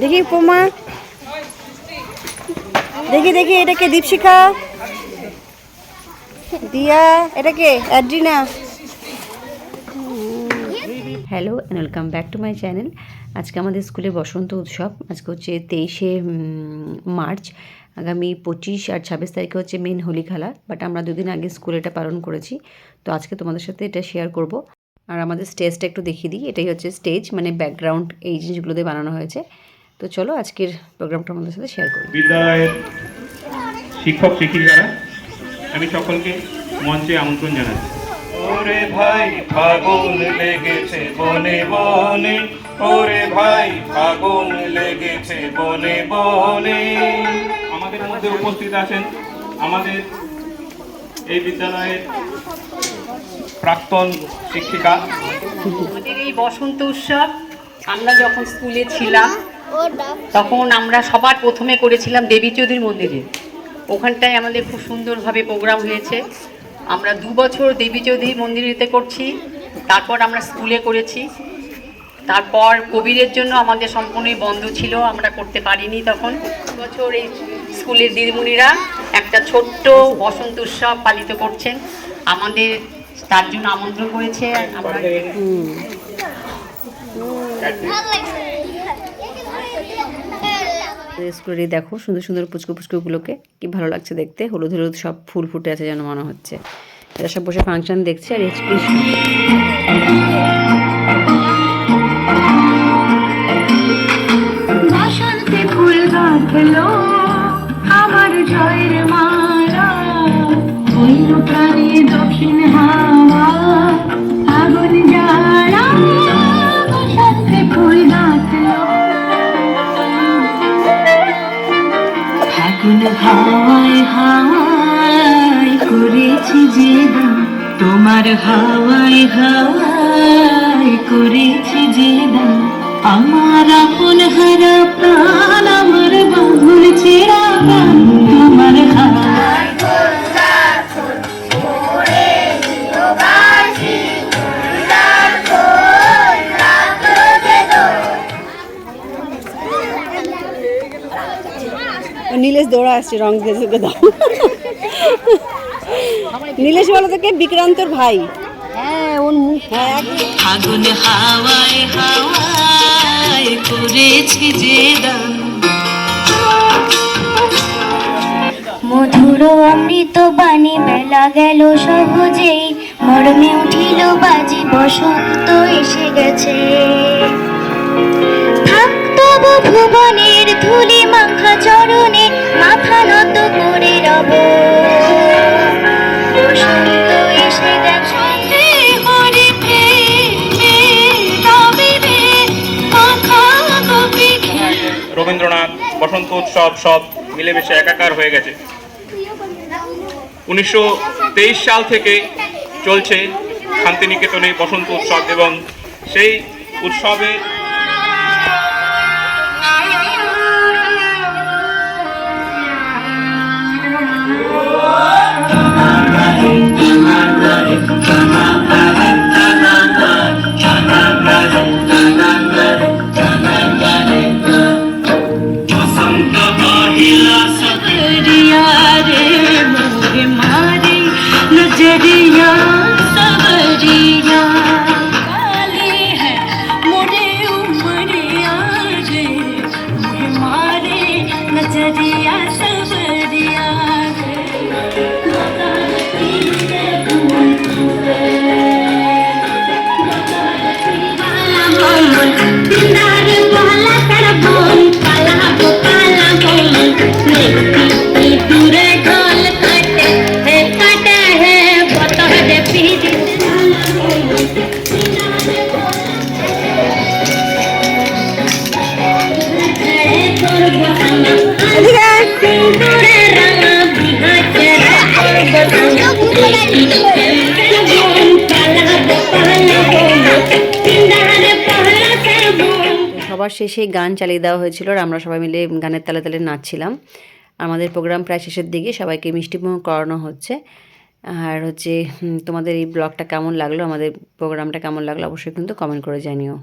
দেখি উপমা। দেখি দেখি, এটা এটাকে দীপশিখা? দিয়া এটাকে অ্যাড্রিনা। Hello and welcome back to my channel আজকে আমাদের স্কুলে বসন্ত উৎসব। আজকে হচ্ছে তেইশে মার্চ। আগামী পঁচিশ আর ছাব্বিশ তারিখে হচ্ছে মেন হোলি খেলা বাট আমরা দুদিন আগে স্কুলে এটা পালন করেছি। তো আজকে তোমাদের সাথে এটা শেয়ার করব। আর আমাদের স্টেজটা একটু দেখিয়ে দিই। এটাই হচ্ছে স্টেজ মানে ব্যাকগ্রাউন্ড এই জিনিসগুলো দিয়ে বানানো হয়েছে। তো চলো আজকের প্রোগ্রামটা আমাদের সাথে শেয়ার করি। বিদ্যালয়ের শিক্ষক শিক্ষিকারা আমি সকলকে মঞ্চে আমন্ত্রণ জানাচ্ছি। ওরে ভাই ফাগুন লেগেছে বনে বনে। ওরে ভাই ফাগুন লেগেছে বনে বনে। আমাদের মধ্যে উপস্থিত আছেন আমাদের এই বিদ্যালয়ের প্রাক্তন শিক্ষিকা। আমাদের এই বসন্ত উৎসব, আমরা যখন স্কুলে ছিলাম, তখন আমরা সবার প্রথমে করেছিলাম দেবী চৌধুরী মন্দিরে। ওখানটায় আমাদের খুব সুন্দরভাবে প্রোগ্রাম হয়েছে। আমরা দু বছর দেবী চৌধুরী মন্দিরেতে করছি, তারপর আমরা স্কুলে করেছি। তারপর কোভিডের জন্য আমাদের সম্পূর্ণই বন্ধ ছিল, আমরা করতে পারিনি তখন। বছর এই স্কুলের দিদিমণিরা একটা ছোট্ট বসন্ত উৎসব পালিত করছেন। আমাদের তার জন্য আমন্ত্রণ করেছে। আমরা স্কুলেরই দেখো, সুন্দর সুন্দর পুচকু পুচকুগুলোকে। কি ভালো লাগছে দেখতে। হলুদ হলুদ সব ফুল ফুটে আছে যেন মনে হচ্ছে। এরা সব বসে ফাংশন দেখছে আর ফাগুন হাওয়ায় হাওয়ায় করেছি যে দাম তোমার হাওয়ায় হাওয়ায় করেছি যে দাম আমার আপন হারা প্রাণ, আমার বাহুর ছেড়া নীলেশ দৌড়া আসছে রং দাও। নীলেশ বলো তোকে বিক্রান্তর ভাই। হ্যাঁ ওর মুখ। হ্যাঁ। ফাগুন হাওয়ায় হাওয়ায় করেছি যে মধুর অমৃত বাণী বেলা গেল সহজেই। মরমে উঠিল বাজি বসন্ত এসে গেছে। থাকতব ভুবনের ধুলি মাখা চরণে মাথা নত করে রব। বসন্ত এসে রবীন্দ্রনাথ বসন্ত উৎসব সব মিলেমিশে একাকার হয়ে গেছে। উনিশশো তেইশ সাল থেকে চলছে শান্তিনিকেতনে বসন্ত উৎসব এবং সেই উৎসবে नज़रिया सबरिया काली है मोरे उमरिया रे मोरे मारे नज़रिया সবার শেষে গান চালিয়ে দেওয়া হয়েছিল আর আমরা সবাই মিলে গানের তালে তালে নাচছিলাম। আমাদের প্রোগ্রাম প্রায় শেষের দিকে, সবাইকে মিষ্টিমুখ করানো হচ্ছে। আর হচ্ছে তোমাদের এই ব্লগটা কেমন লাগল, আমাদের প্রোগ্রামটা কেমন লাগল অবশ্যই কিন্তু কমেন্ট করে জানিও।